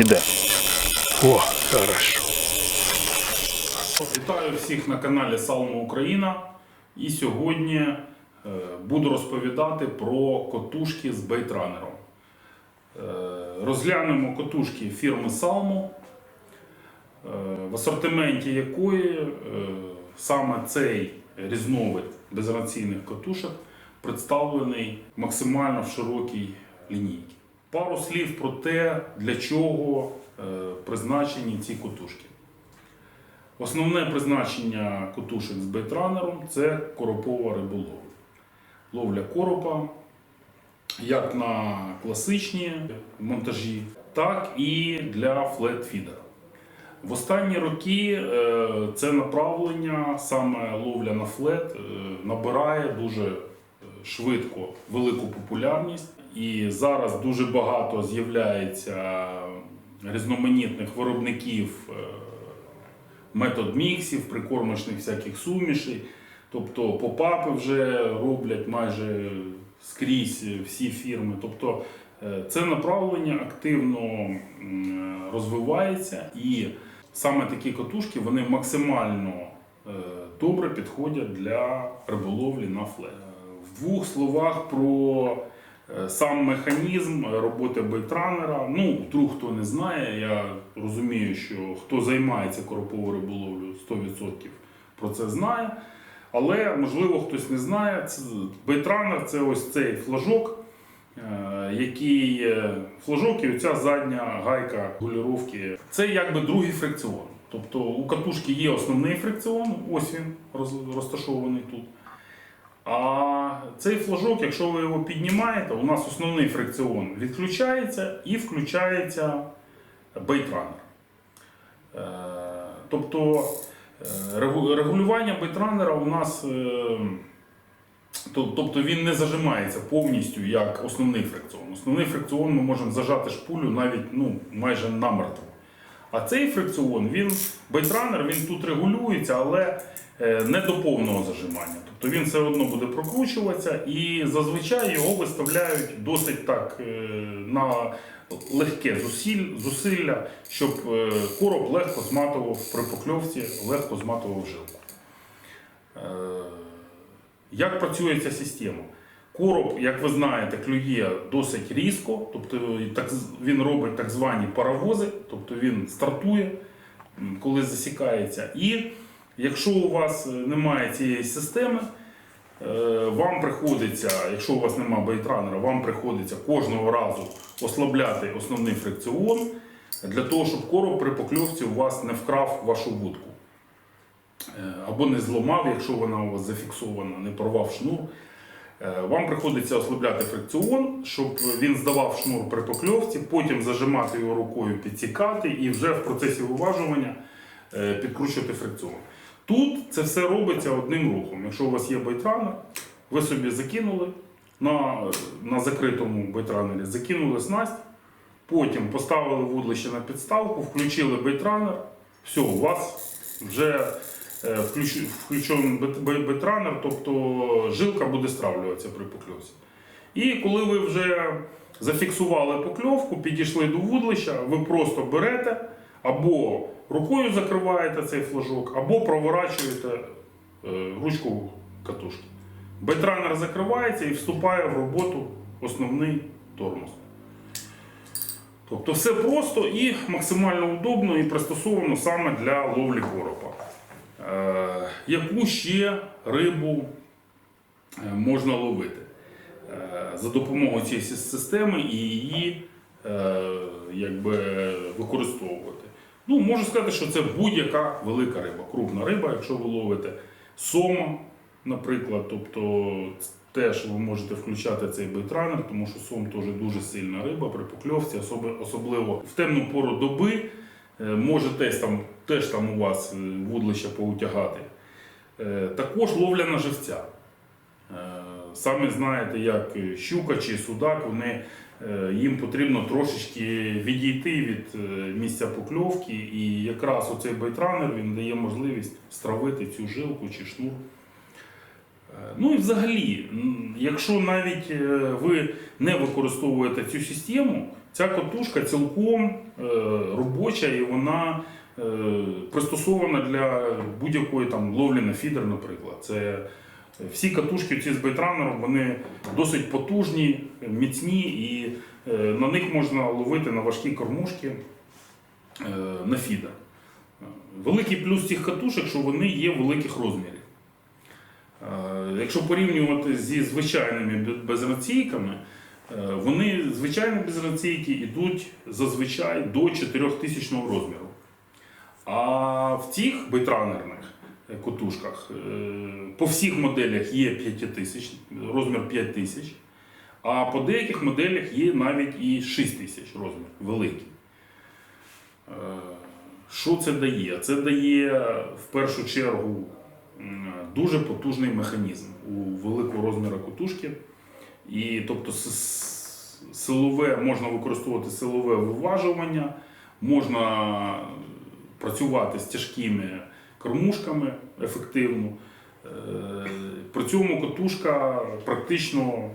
Іде. О, хорошо. Вітаю всіх на каналі Салма Україна. І сьогодні е, буду розповідати про котушки з бейтранером. Е, Розглянемо котушки фірми Salmo, е, в асортименті якої саме цей різновид безранційних котушок представлений максимально в широкій лінійці. Пару слів про те, для чого е, призначені ці котушки. Основне призначення котушок з бейтранером це коропова риболовля. Ловля коропа як на класичні монтажі, так і для флетфідера. В останні роки е, це направлення, саме ловля на флет, е, набирає дуже швидко велику популярність. І зараз дуже багато з'являється різноманітних виробників е, метод міксів, прикормочних всяких сумішей. Тобто попапи вже роблять майже скрізь всі фірми. Тобто е, це направлення активно розвивається і саме такі катушки вони максимально е, добре підходять для риболовлі на флет. Е, В двох словах про сам механізм роботи бейтранера. Ну, вдруг хто не знає, я розумію, що хто займається короповою риболовлею 100% про це знає. Але можливо хтось не знає. Бейтранер це ось цей флажок, е, який е, флажок і оця задня гайка гуліровки. Це якби другий фрикціон. Тобто у катушки є основний фрикціон, ось він розташований тут. А цей флажок, якщо ви його піднімаєте, у нас основний фрикціон відключається і включається бейтранер. Е, Тобто е, регулювання бейтранера у нас, е, тобто він не зажимається повністю як основний фрикціон. Основний фрикціон ми можемо зажати шпулю навіть ну, майже намертво. А цей фрикціон, він, бейтранер, він тут регулюється, але е, не до повного зажимання. Тобто він все одно буде прокручуватися і зазвичай його виставляють досить так е, на легке зусилля, щоб е, короб легко зматував при покльовці, легко зматував жилку. Як працює ця система? Короб, як ви знаєте, клює досить різко, тобто так, він робить так звані паровози, тобто він стартує, коли засікається. І якщо у вас е, немає цієї системи, е, вам приходиться, якщо у вас немає бейтранера, вам приходиться кожного разу ослабляти основний фрикціон для того, щоб короб при покльовці у вас не вкрав вашу вудку. Е, Або не зламав, якщо вона у вас зафіксована, не порвав шнур. Е, Вам приходиться ослабляти фрикціон, щоб він здавав шнур при покльовці, потім зажимати його рукою, підсікати і вже в процесі виважування е, підкручувати фрикціон. Тут це все робиться одним рухом. Якщо у вас є бейтранер, ви собі закинули на, на закритому бейтранері, закинули снасть, потім поставили вудлище на підставку, включили бейтранер, все, у вас вже е, включ- включений бет- бет- тобто жилка буде стравлюватися при покльовці. І коли ви вже зафіксували покльовку, підійшли до вудлища, ви просто берете або рукою закриваєте цей флажок, або проворачуєте е, ручку катушки. Бейтранер закривається і вступає в роботу основний тормоз. Тобто все просто і максимально удобно і пристосовано саме для ловлі коропа. Е, яку ще рибу е, можна ловити е, за допомогою цієї системи і її якби, використовувати? Ну, можу сказати, що це будь-яка велика риба, крупна риба, якщо ви ловите сома, наприклад, тобто теж ви можете включати цей бейтранер, тому що сом теж дуже сильна риба при покльовці, особливо в темну пору доби. Може теж там, теж там у вас е, вудлище поутягати. Е, Також ловля на живця. Е, Самі знаєте, як щука чи судак, вони, їм потрібно трошечки відійти від місця покльовки, і якраз оцей бейтранер він дає можливість стравити цю жилку чи шнур. Ну і взагалі, якщо навіть ви не використовуєте цю систему, Ця котушка цілком робоча і вона пристосована для будь-якої там ловлі на фідер, наприклад. Це всі катушки ці з бейтранером, вони досить потужні, міцні і е, на них можна ловити на важкі кормушки е, на фідер. Великий плюс цих катушок, що вони є великих розмірів. Е, Якщо порівнювати зі звичайними безраційками, е, вони звичайні безраційки йдуть зазвичай до 4000 розміру. А в цих бейтранерних е, котушках е, по всіх моделях є 5000, розмір 5000, а по деяких моделях є навіть і 6000 розмір, великий. Е, Що це дає? Це дає в першу чергу дуже потужний механізм у великого розміру котушки. І тобто силове, можна використовувати силове виважування, можна працювати з тяжкими кормушками ефективно. Е, При цьому котушка практично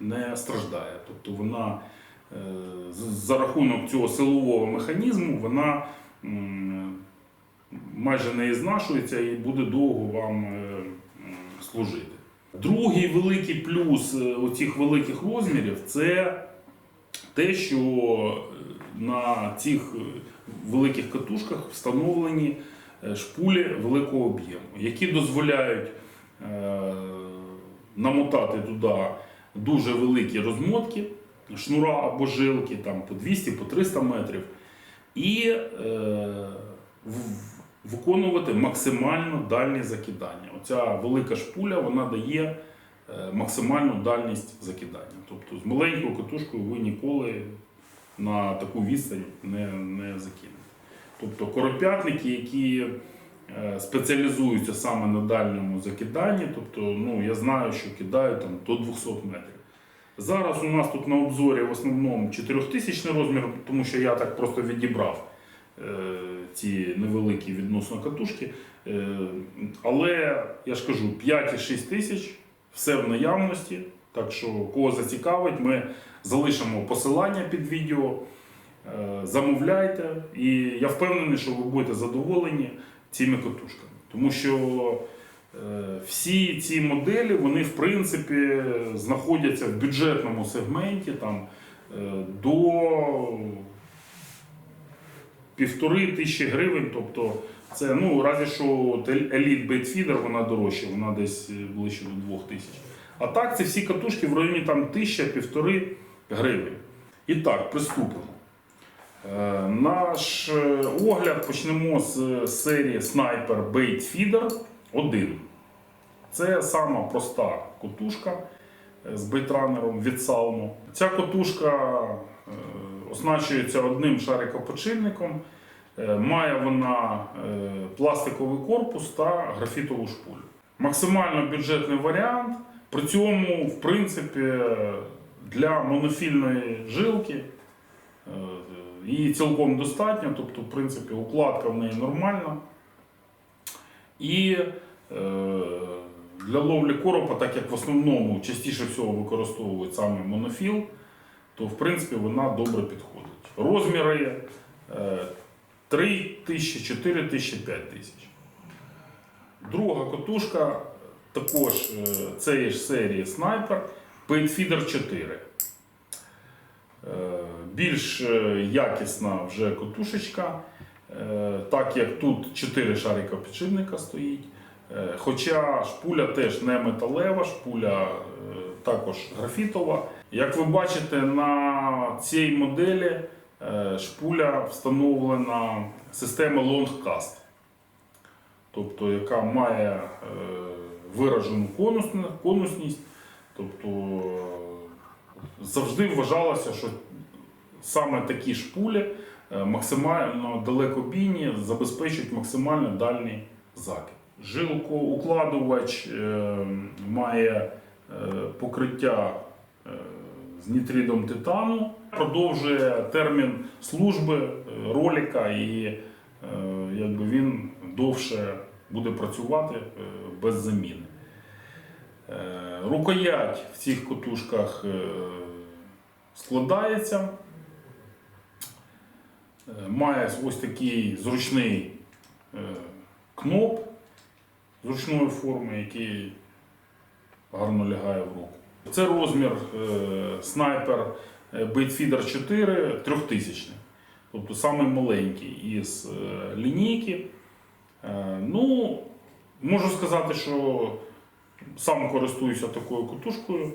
не страждає. Тобто вона е, за рахунок цього силового механізму вона майже не ізнашується і буде довго вам е, служити. Другий великий плюс оцих великих розмірів це те, що на цих великих катушках встановлені е, шпулі великого об'єму, які дозволяють е, намотати туди дуже великі розмотки, шнура або жилки там, по 200 по 300 метрів, і е, виконувати максимально дальні закидання. Оця велика шпуля вона дає максимальну дальність закидання. Тобто з маленькою катушкою ви ніколи на таку відстань не, не закинете. Тобто коропятники, які е, спеціалізуються саме на дальньому закиданні, тобто ну, я знаю, що кидають там, до 200 метрів. Зараз у нас тут на обзорі в основному 4000 розмір, тому що я так просто відібрав е, ці невеликі відносно катушки. Е, але я ж кажу, 5 і 6 тисяч все в наявності. Так що, кого зацікавить, ми залишимо посилання під відео. Е, Замовляйте, і я впевнений, що ви будете задоволені цими катушками. Тому що е, всі ці моделі, вони в принципі знаходяться в бюджетному сегменті там, е, до півтори тисячі гривень. Тобто це ну, разі що Elite Baitfeeder, вона дорожча, вона десь ближче до двох тисяч. А так, це всі катушки в районі там тисяча-півтори гривень. І так, приступимо. Е, Наш е, огляд почнемо з серії Sniper Bait Feeder 1. Це сама проста котушка е, з бейтранером від Salmo. Ця котушка оснащується одним шарикопочильником. Має вона пластиковий корпус та графітову шпулю. Максимально бюджетний варіант. При цьому, в принципі, для монофільної жилки е, її цілком достатньо, тобто, в принципі, укладка в неї нормальна. І е, для ловлі коропа, так як в основному частіше всього використовують саме монофіл, то в принципі вона добре підходить. Розміри е, 3 тисячі, 4 тисячі, 5 тисяч. Друга котушка також е, цієї ж серії Sniper Paintfeeder 4. Е, Більш е, якісна вже котушечка, е, так як тут 4 шарика підшипника стоїть. Хоча шпуля теж не металева, шпуля також графітова. Як ви бачите, на цій моделі шпуля встановлена система Longcast, тобто яка має виражену конусність. Тобто е, завжди вважалося, що саме такі шпулі е, максимально далекобійні забезпечують максимально дальній закид. Жилкоукладувач е, має покриття з нітридом титану, продовжує термін служби ролика і якби він довше буде працювати без заміни. Е, Рукоять в цих котушках е, складається Е, Має ось такий зручний кноп зручної форми, який гарно лягає в руку. Це розмір снайпер е, 4 3000. Тобто самий маленький із лінійки. Ну, можу сказати, що сам користуюся такою катушкою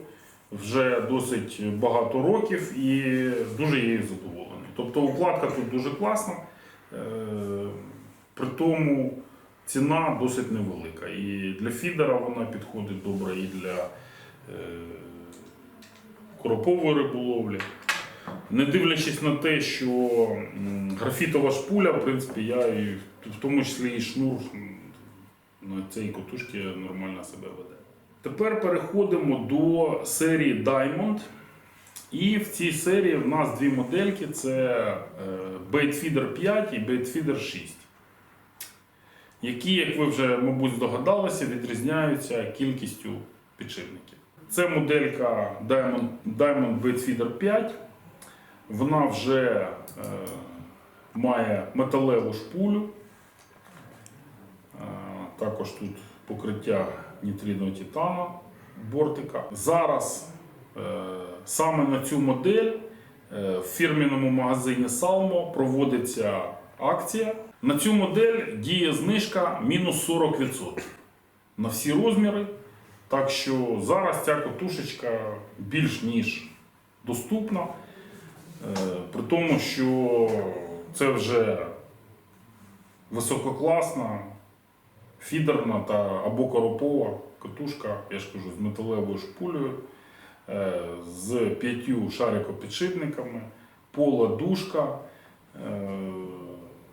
вже досить багато років і дуже її задоволений. Тобто укладка тут дуже класна, е, при тому ціна досить невелика. І для фідера вона підходить добре, і для е, коропової риболовлі. Не дивлячись на те, що графітова шпуля, в принципі, я і в тому числі і шнур на цій котушці нормально себе веде. Тепер переходимо до серії Diamond. І в цій серії в нас дві модельки: це е, Baitfeeder 5 і Baitfeeder 6. Які, як ви вже, мабуть, здогадалися, відрізняються кількістю підшипників. Це моделька Diamond, Diamond Baitfeeder 5. Вона вже е, має металеву шпулю. Е, також тут покриття нітридного титану бортика. Зараз е, саме на цю модель е, в фірміному магазині Salmo проводиться акція. На цю модель діє знижка мінус 40% на всі розміри. Так що зараз ця катушечка більш ніж доступна. Е, При тому, що це вже висококласна фідерна та або коропова катушка, я ж кажу, з металевою шпулею, е, з п'ятью шарикопідшипниками, пола дужка, е,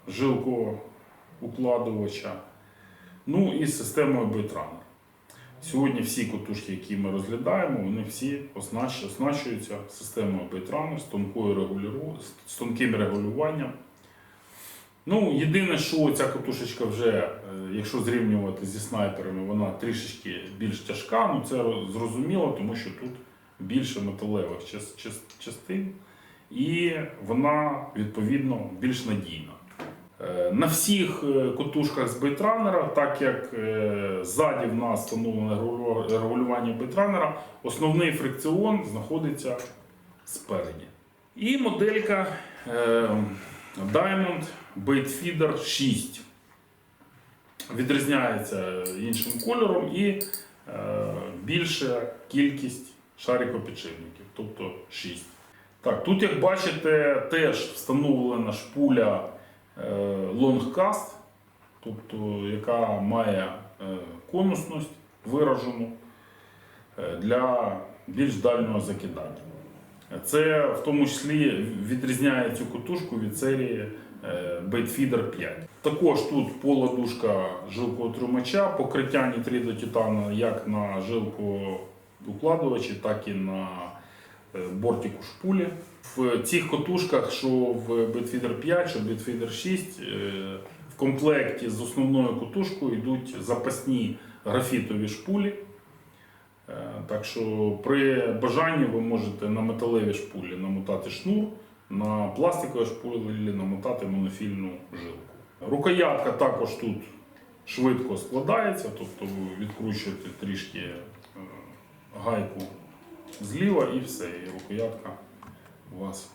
жилкоукладувача, ну і системою Бейтранер. Сьогодні всі котушки, які ми розглядаємо, вони всі оснащуються системою Бейтранер з, з тонким регулюванням. Ну, єдине, що ця катушечка вже, е, якщо зрівнювати зі снайперами, вона трішечки більш тяжка. Ну це зрозуміло, тому що тут більше металевих час- час- частин, і вона відповідно більш надійна. Е, На всіх е, котушках з бейтранера, так як ззаді в нас встановлене регулювання бейтранера, основний фрикціон знаходиться спереді. І моделька Diamond Baitfeeder 6 відрізняється іншим кольором і е, більша кількість шарикопідшипників, тобто 6. Так, тут, як бачите, теж встановлена шпуля е, Longcast, тобто, яка має е, конусність виражену е, для більш дальнього закидання. Це в тому числі відрізняє цю котушку від серії е, Baitfeeder 5. Також тут поладушка жилкоотримача, покриття нітридотитану як на жилкоукладувачі, так і на е, бортику шпулі. В цих котушках, що в Baitfeeder 5, що Baitfeeder 6, е, в комплекті з основною котушкою йдуть запасні графітові шпулі. Е, Так що при бажанні ви можете на металеві шпулі намотати шнур, на пластикові шпулі намотати монофільну жилку. Рукоятка також тут швидко складається, тобто ви відкручуєте трішки е, гайку зліва і все, і рукоятка у вас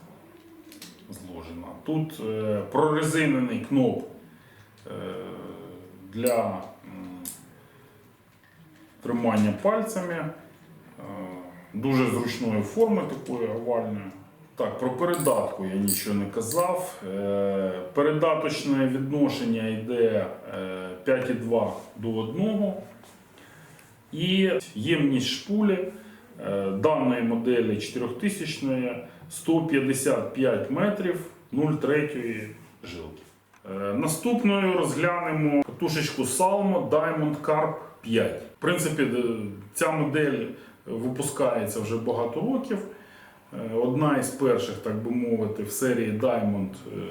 зложена. Тут е, прорезинений кноп для тримання пальцями, е, дуже зручної форми такої овальної. Так, про передатку я нічого не казав. Е, Передаточне відношення йде е, 5,2 до 1. І ємність шпулі е, даної моделі 4000 155 метрів 0,3 жилки. Е, Наступною розглянемо катушечку Salmo Diamond Carp 5. В принципі, ця модель випускається вже багато років. Е, Одна із перших, так би мовити, в серії Diamond е,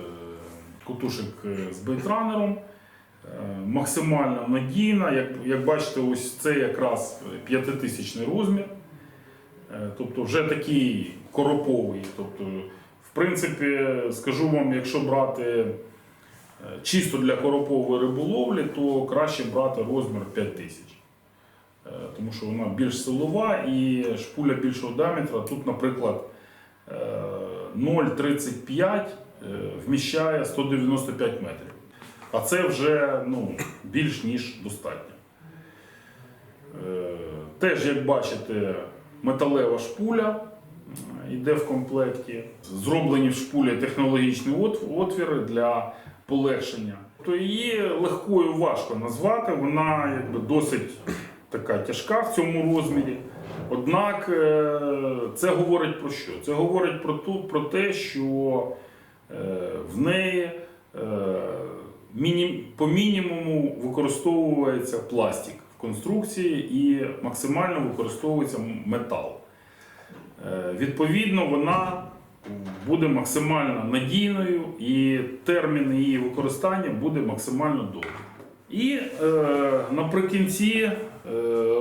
катушек з бейтранером. Максимально надійна. Як, як бачите, ось це якраз 5000 розмір. Тобто вже такий короповий. Тобто, в принципі, скажу вам, якщо брати чисто для коропової риболовлі, то краще брати розмір 5000. Е, Тому що вона більш силова і шпуля більшого діаметра. Тут, наприклад, е, 0,35 е, вміщає 195 метрів. А це вже ну, більш ніж достатньо. Е, Теж, як бачите, металева шпуля е, йде в комплекті. Зроблені в шпулі технологічні отвіри для полегшення. То її легкою важко назвати, вона якби досить така тяжка в цьому розмірі. Однак е, це говорить про що? Це говорить про, ту, про те, що е, в неї е, по мінімуму використовується пластик в конструкції і максимально використовується метал. Відповідно, вона буде максимально надійною і термін її використання буде максимально довгий. І е, наприкінці е,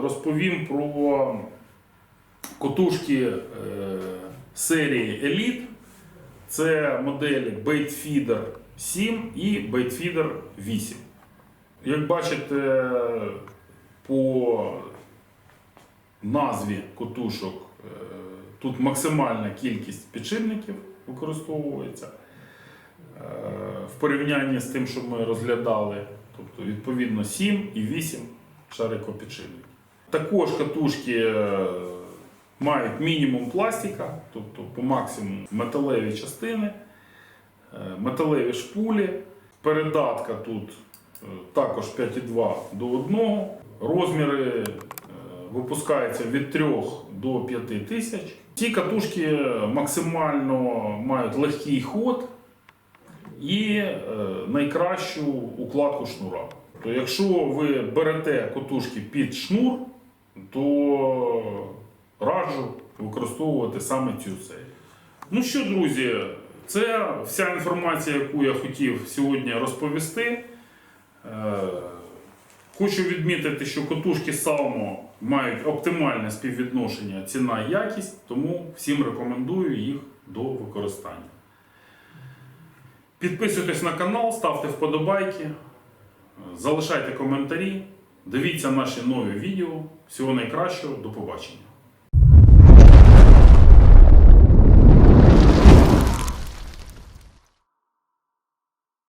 розповім про котушки е, серії Elite. Це моделі Baitfeeder 7 і Baitfeeder 8. Як бачите, по назві котушок е, тут максимальна кількість підшипників використовується. Е, В порівнянні з тим, що ми розглядали, тобто відповідно 7 і 8 шарикопідшипників. Також катушки е, мають мінімум пластика, тобто по максимуму металеві частини, е, металеві шпулі. Передатка тут також 5,2 до 1. Розміри випускаються від 3 до 5 тисяч. Ці катушки максимально мають легкий ход і е, найкращу укладку шнура. То якщо ви берете котушки під шнур, то раджу використовувати саме цю серію. Ну що, друзі, це вся інформація, яку я хотів сьогодні розповісти. Е, Хочу відмітити, що котушки Salmo мають оптимальне співвідношення ціна і якість, тому всім рекомендую їх до використання. Підписуйтесь на канал, ставте вподобайки, залишайте коментарі, дивіться наші нові відео. Всього найкращого, до побачення.